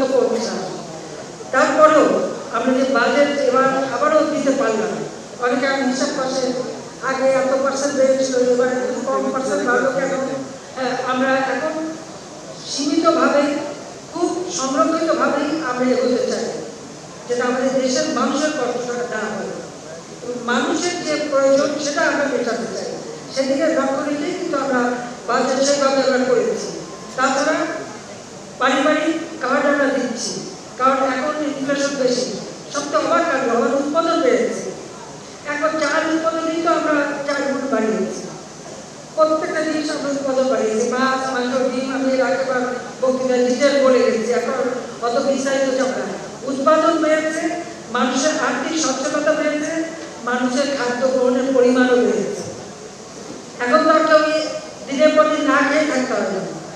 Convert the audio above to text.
তো করছে না। তারপরেও আমরা যে বাজেট এবার আবারও দিতে পারলাম অনেকে আমি হিসাব করছে আগে এত পার্সেন্ট বেড়েছিল এবার কম পার্সেন্ট বাড়লো কেন? হ্যাঁ, আমরা এখন সীমিতভাবে খুব সংরক্ষিতভাবেই আমরা এগোতে চাই যেটা আমাদের দেশের মানুষের কষ্টটা না হয় মানুষের যে প্রয়োজন সেটা আমরা মেটাতে চাই। সেদিকে লক্ষ্য রেখেই কিন্তু আমরা বাজেট সেভাবে আমরা করেছি পারিবারিক কার্ড আমরা দিচ্ছি। কারণ এখন ইনফ্লেশন বেশি। সবচেয়ে অবাক কাণ্ড আমার উৎপাদন বেড়েছে। এখন চাল উৎপাদনই তো আমরা চার গুণ বাড়িয়েছি। প্রত্যেকটা জিনিস আমরা উৎপাদন বাড়িয়েছি। মাছ, মাংস, ডিম, আমি এর আগেবার বক্তৃতা ডিটেল বলে গেছি। এখন অত বিস্তারিত যাব উৎপাদন বেড়েছে, মানুষের আর্থিক সচ্ছলতা বেড়েছে, মানুষের খাদ্য গ্রহণের পরিমাণও বেড়েছে। এখন তো আর কেউ দিনের পর দিন না খেয়ে থাকতে হবে